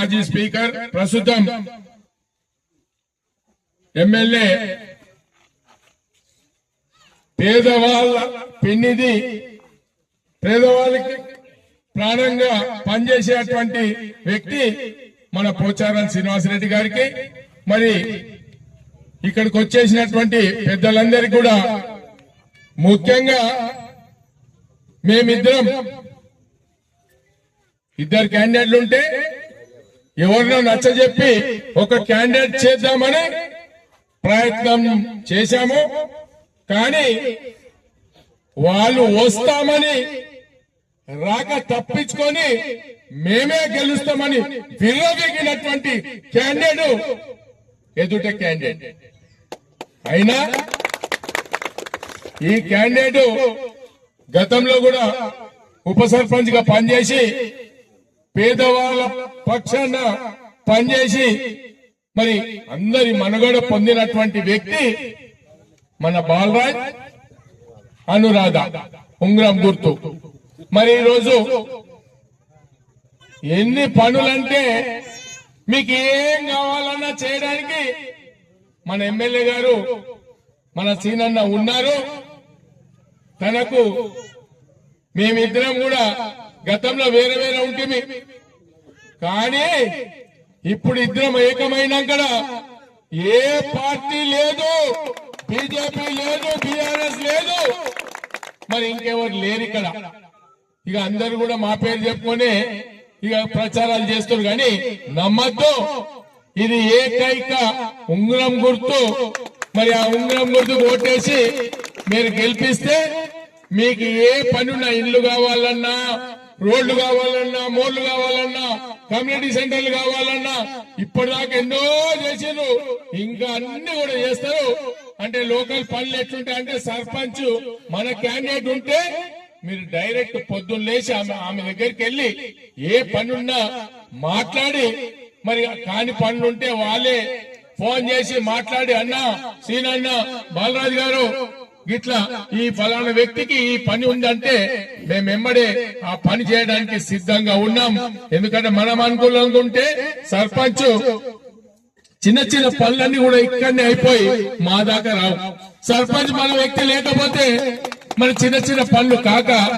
మాజీ స్పీకర్ ప్రస్తుతం ఎమ్మెల్యే పేదవాళ్ళ పెన్నిది పేదవాళ్ళకి ప్రాణంగా పనిచేసేటువంటి వ్యక్తి మన పోచారం శ్రీనివాసరెడ్డి గారికి. మరి ఇక్కడికి వచ్చేసినటువంటి పెద్దలందరికీ కూడా ముఖ్యంగా మేమిద్దరం ఇద్దరు క్యాండిడేట్లు ఉంటే ఎవరినో నచ్చజెప్పి ఒక క్యాండిడేట్ చేద్దామని ప్రయత్నం చేశాము. కానీ వాళ్ళు వస్తామని రాక తప్పించుకొని మేమే గెలుస్తామని విర్రవీగినటువంటి క్యాండిడేట్ ఎదుట క్యాండిడేట్. అయినా ఈ క్యాండిడేట్ గతంలో కూడా ఉప సర్పంచ్గా పనిచేసి పేదవాళ్ళ పక్షాన పనిచేసి మరి అందరి మనుగడ పొందినటువంటి వ్యక్తి మన బాలరాజ్ అనురాధ ఉంగరం గుర్తు. మరి ఈరోజు ఎన్ని పనులంటే మీకు ఏం కావాలన్నా చేయడానికి మన ఎమ్మెల్యే గారు మన సీనన్న ఉన్నారు. తనకు మేమిద్దరం కూడా గతంలో వేరే వేరే ఉంటుంది కానీ ఇప్పుడు ఇద్దరం ఏకమైనాక ఏ పార్టీ లేదు బీజేపీ లేదు బీఆర్ఎస్ లేదు. మరి ఇంకెవరు లేరు ఇక్కడ. ఇక అందరు కూడా మా పేరు చెప్పుకొని ఇక ప్రచారాలు చేస్తారు కానీ నమ్మద్దు. ఇది ఏకైక ఉంగరం గుర్తు. మరి ఆ ఉంగరం గుర్తు ఓటేసి మీరు గెలిపిస్తే మీకు ఏ పనున్న ఇల్లు కావాలన్నా రోడ్లు కావాలన్నా మోళ్ళు కావాలన్నా కమ్యూనిటీ సెంటర్లు కావాలన్నా ఇప్పటిదాకా ఎన్నో చేసారు ఇంకా అన్ని కూడా చేస్తారు. అంటే లోకల్ పనులు ఎట్లుంటాయి అంటే సర్పంచ్ మన క్యాండిడేట్ ఉంటే మీరు డైరెక్ట్ పొద్దున్న లేచి ఆమె ఆమె దగ్గరికి వెళ్ళి ఏ పనున్నా మాట్లాడి మరి కాని పనులుంటే వాళ్ళే ఫోన్ చేసి మాట్లాడి అన్నా సీనన్న బాలరాజు గారు ఇట్లా ఈ ఫలానా వ్యక్తికి ఈ పని ఉందంటే మేము ఆ పని చేయడానికి సిద్ధంగా ఉన్నాం. ఎందుకంటే మనం అనుకూలంగా ఉంటే సర్పంచ్ చిన్న చిన్న పనులన్నీ కూడా ఇక్కడనే అయిపోయి మా దాకా రావు. సర్పంచ్ మన వ్యక్తి లేకపోతే మన చిన్న చిన్న పనులు కాక